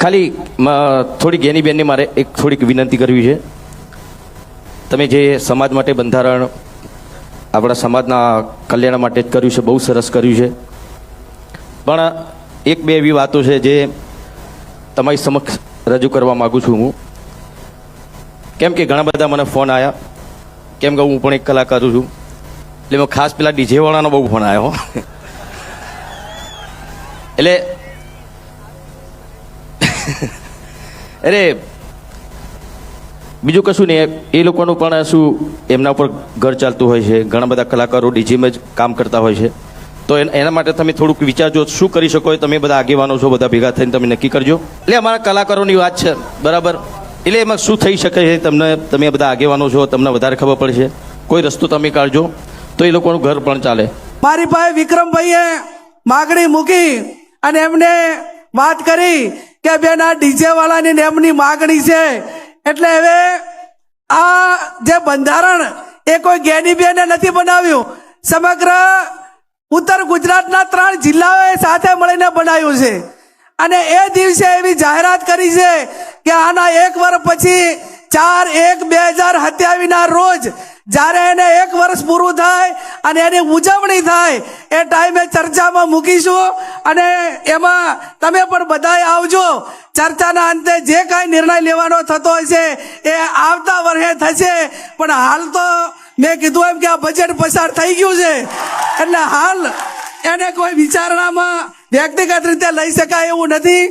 ખાલી થોડીક એની બેનની મારે એક થોડીક વિનંતી કરવી છે. તમે જે સમાજ માટે બંધારણ, આપણા સમાજના કલ્યાણ માટે જ કર્યું છે, બહુ સરસ કર્યું છે. પણ એક બે એવી વાતો છે જે તમારી સમક્ષ રજૂ કરવા માગું છું હું. કેમ કે ઘણા બધા મને ફોન આવ્યા કેમ કે હું પણ એક કલાકાર છું. એટલે ખાસ પેલા ડીજેવાળાનો બહુ ફોન આવ્યો એટલે અરે, બીજું કશું નહીં. એ લોકોનું પણ શું, એમના ઉપર ઘર ચાલતું હોય છે. ઘણા બધા કલાકારો ડીજીમાં જ કામ કરતા હોય છે. તો એન- માટે તમે થોડુંક વિચારજો, શું કરી શકો તમે બધા આગેવાનો છો, બધા ભેગા થઈને તમે નક્કી કરજો. એટલે અમારા કલાકારોની વાત છે, બરાબર? એટલે એમાં શું થઈ શકે છે, તમને તમે બધા આગેવાનો છો, તમને વધારે ખબર પડશે. કોઈ રસ્તો તમે કાઢજો, તો એ લોકોનું ઘર પણ ચાલે. મારી પાસે વિક્રમભાઈએ માગણી મૂકી અને એમને વાત કરી કે બેન, આ ડીજે વાળાની એમની માગણી છે. એટલે હવે આ જે બંધારણ એ કોઈ જ્ઞાની બેને નથી બનાવ્યું. સમગ્ર ઉત્તર ગુજરાતના ત્રણ જિલ્લાઓએ સાથે મળીને બનાવ્યું છે. અને એ દિવસે એવી જાહેરાત કરી છે કે આના એક વર્ષ પછી ચાર એક બે હજાર સત્યાવીસના રોજ જ્યારે એને એક વર્ષ પૂરું થાય અને એની ઉજવણી થાય, એ ટાઈમે ચર્ચામાં મૂકીશું અને એમાં તમે પણ બધાએ આવજો. ચર્ચાના અંતે જે કાંઈ નિર્ણય લેવાનો થતો હશે એ આવતા વર્ષે થશે. પણ હાલ તો મેં કીધું એમ કે આ બજેટ પસાર થઈ ગયું છે. એટલે હાલ એને કોઈ વિચારણામાં વ્યક્તિગત રીતે લઈ શકાય એવું નથી.